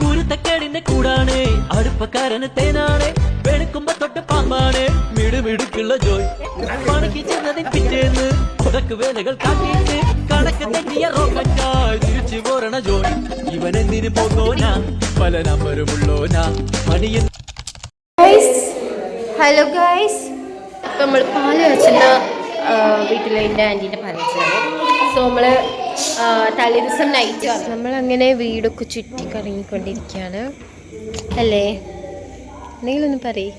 കുരുത്തക്കേടിന്റെ കൂടാണ്. അടുപ്പക്കാരന് തേനാണ്. വെളുക്കുമ്പോ തൊട്ട് പാമ്പാണ്. മിടുമിടുക്കുള്ള ജോയ്. പണക്കി ചെന്നതിൽ പിറ്റേന്ന് ഉടക്ക് വേലകൾ കാട്ടിയിട്ട് കണക്ക് തെറ്റിയ റോക്കറ്റായി തിരിച്ചു പോരണ ജോയ്. ഇവൻ എന്തിനു പോകോനാ പല നമ്പരുമുള്ളോനാ മണിയൻ ഹലോ ഗായ്സ് ഇപ്പം നമ്മൾ പാൽ കാച്ചുന്ന വീട്ടിലെ എന്റെ ആന്റീന്റെ പാൽ സോ നമ്മൾ തലേ ദിവസം നൈറ്റ് നമ്മളങ്ങനെ വീടൊക്കെ ചുറ്റി കറങ്ങിക്കൊണ്ടിരിക്കുകയാണ്. അല്ലേ? എന്തെങ്കിലും ഒന്ന് പറയ്.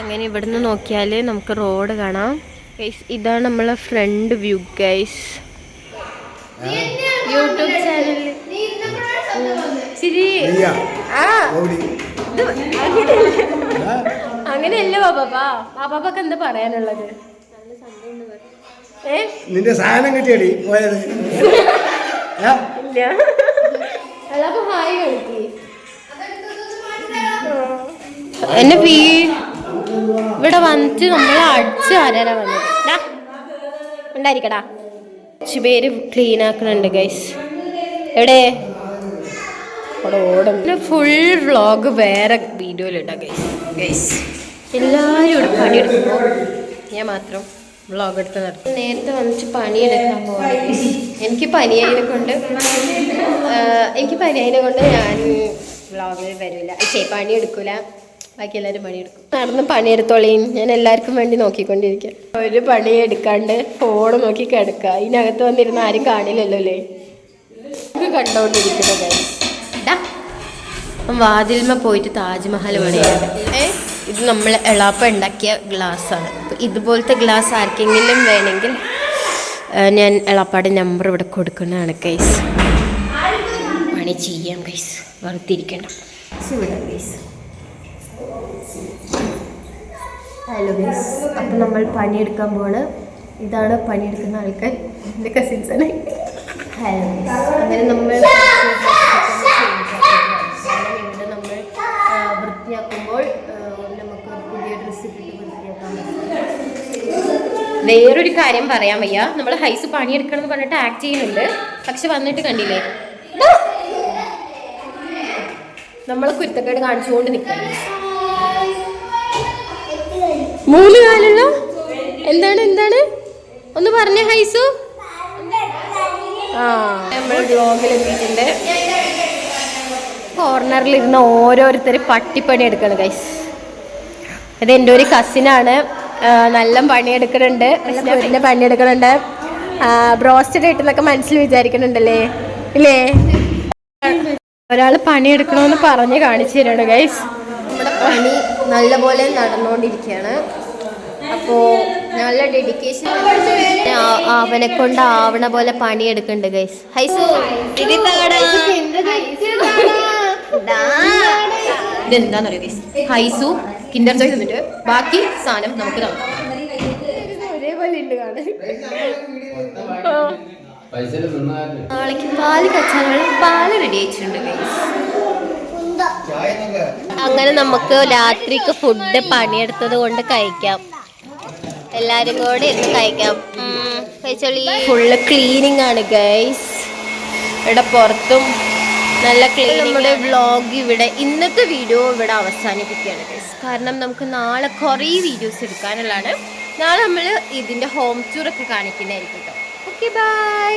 അങ്ങനെ ഇവിടുന്ന് നോക്കിയാൽ നമുക്ക് റോഡ് കാണാം. ഗൈസ് ഇതാണ് നമ്മളെ ഫ്രണ്ട് വ്യൂ ഗൈസ് യൂട്യൂബ് ചാനലിൽ ശരി നീയാ? ആ. അങ്ങനെയല്ല? ബാബാ ബാബാക്ക് എന്താ പറയാനുള്ളത്? നിന്റെ സാധനം കിട്ടിയടി. പോയത്. എന്നെ വീ ഇവിടെ വന്നിട്ട് നമ്മൾ അടിച്ച് ആരാനാ വന്നത് ഉണ്ടായിരിക്കടാ. കുറച്ച് പേര് ക്ലീൻ ആക്കണുണ്ട് ഗൈസ് എവിടെ? ഓടും. ഫുൾ വ്ളോഗ് വേറെ വീഡിയോയിലിട്ടാ ഗൈസ് ഗൈസ് എല്ലാവരും ഇവിടെ പണിയെടുക്കുമ്പോൾ ഞാൻ മാത്രം. വ്ളോഗ് എടുത്ത് നടത്തും നേരത്തെ വന്നിട്ട് പണിയെടുക്കാൻ പോകുന്നത്. എനിക്ക് പനിയായതിനെ കൊണ്ട് എനിക്ക് പനിയായതിനെ കൊണ്ട് ഞാൻ വ്ളോഗിൽ വരില്ല ശരി പണിയെടുക്കൂല. ബാക്കി എല്ലാവരും പണിയെടുക്കും. നടന്ന് പണിയെടുത്തോളീ. ഞാൻ എല്ലാവർക്കും വേണ്ടി നോക്കിക്കൊണ്ടിരിക്കാം. ഒരു പണി എടുക്കാണ്ട് ഫോൺ നോക്കി കിടക്കുക ഇതിനകത്ത് വന്നിരുന്ന ആരും കാണില്ലല്ലോ അല്ലേ? കണ്ടോണ്ടിരിക്കുന്നത് വാതിൽമ പോയിട്ട് താജ്മഹൽ പണിയാണ്. ഏ? ഇത് നമ്മൾ എളാപ്പ ഉണ്ടാക്കിയ ഗ്ലാസ് ആണ് അപ്പൊ ഇതുപോലത്തെ ഗ്ലാസ് ആർക്കെങ്കിലും വേണമെങ്കിൽ ഞാൻ എളാപ്പാടെ നമ്പർ ഇവിടെ കൊടുക്കുന്നതാണ് കൈസ് പണി ചെയ്യാം കൈസ് ഗൈസ് ഹലോ ഗൈസ് അപ്പം നമ്മൾ പണിയെടുക്കാൻ പോവാണ്. ഇതാണ് പണിയെടുക്കുന്ന ആൾക്കാർ. എന്റെ കസിൻസാണ് ഹലോ അങ്ങനെ നമ്മൾ കാരണം ഇവിടെ നമ്മൾ ആ, വൃത്തിയാക്കുമ്പോൾ ആ, നമുക്ക് പുതിയ ഡ്രസ്സ് ഇട്ടിട്ട് വൃത്തിയാക്കാൻ പറ്റും വേറൊരു കാര്യം പറയാൻ വയ്യ. നമ്മൾ ഹൈസ് പണിയെടുക്കണം എന്ന് പറഞ്ഞിട്ട് ആക്ട് ചെയ്യുന്നുണ്ട്. പക്ഷെ വന്നിട്ട് കണ്ടില്ലേ? നമ്മൾ കുരുത്തക്കേട് കാണിച്ചുകൊണ്ട് നിൽക്കണം മൂന്ന് എന്താണ് എന്താണ്? ഒന്ന് പറഞ്ഞ ഹൈസു. ആ നമ്മൾ ബ്ലോഗിൽ എത്തിയിട്ടുണ്ട്. കോർണറിൽ ഇരുന്ന് ഓരോരുത്തർ പട്ടിപ്പണി എടുക്കണം ഗൈസ് ഇത് എന്റെ ഒരു കസിനാണ് നല്ല പണിയെടുക്കുന്നുണ്ട്. നല്ല പണിയെടുക്കുന്നുണ്ട്. ബ്രോസ്റ്റഡ് ഇട്ടെന്നൊക്കെ മനസ്സിൽ വിചാരിക്കുന്നുണ്ടല്ലേ? ഇല്ലേ? ഒരാൾ പണിയെടുക്കണമെന്ന് പറഞ്ഞ് കാണിച്ചു തരാണ് ഗൈസ് നമ്മുടെ പണി നല്ലപോലെ നടന്നുകൊണ്ടിരിക്കുകയാണ്. അപ്പോൾ നല്ല ഡെഡിക്കേഷൻ അവനെ കൊണ്ട് ആവണ പോലെ പണിയെടുക്കുന്നുണ്ട് ഗൈസ് ഹൈസു ഇത് താടാ. ദാ. ഇതെന്താന്നറിയോ ഗൈസ് ഹൈസു കിൻഡർ ജോയ് തന്നിട്ട് ബാക്കി സാധനം നമുക്ക് നോക്കാം ഒരേപോലെ ഉണ്ട് കാണാൻ നാളേക്ക് പാൽ കച്ചാനുള്ള പാൽ റെഡി ആയിട്ടുണ്ട് അങ്ങനെ നമുക്ക് രാത്രിക്ക് ഫുഡ് പണിയെടുത്തത് കൊണ്ട് കഴിക്കാം. എല്ലാരും കൂടെ ഇരുന്ന് കഴിക്കാം. കഴിച്ചോളി. ഫുള്ള് ക്ലീനിങ് ആണ് ഗൈസ് ഇവിടെ പുറത്തും നല്ല നമ്മുടെ വ്ളോഗ് ഇവിടെ ഇന്നത്തെ വീഡിയോ ഇവിടെ അവസാനിപ്പിക്കുകയാണ് കാരണം നമുക്ക് നാളെ കുറേ വീഡിയോസ് എടുക്കാനുള്ളതാണ്. നാളെ നമ്മൾ ഇതിന്റെ ഹോം ടൂർ ഒക്കെ കാണിക്കുന്നതായിരിക്കും കേട്ടോ ഓക്കെ ബൈ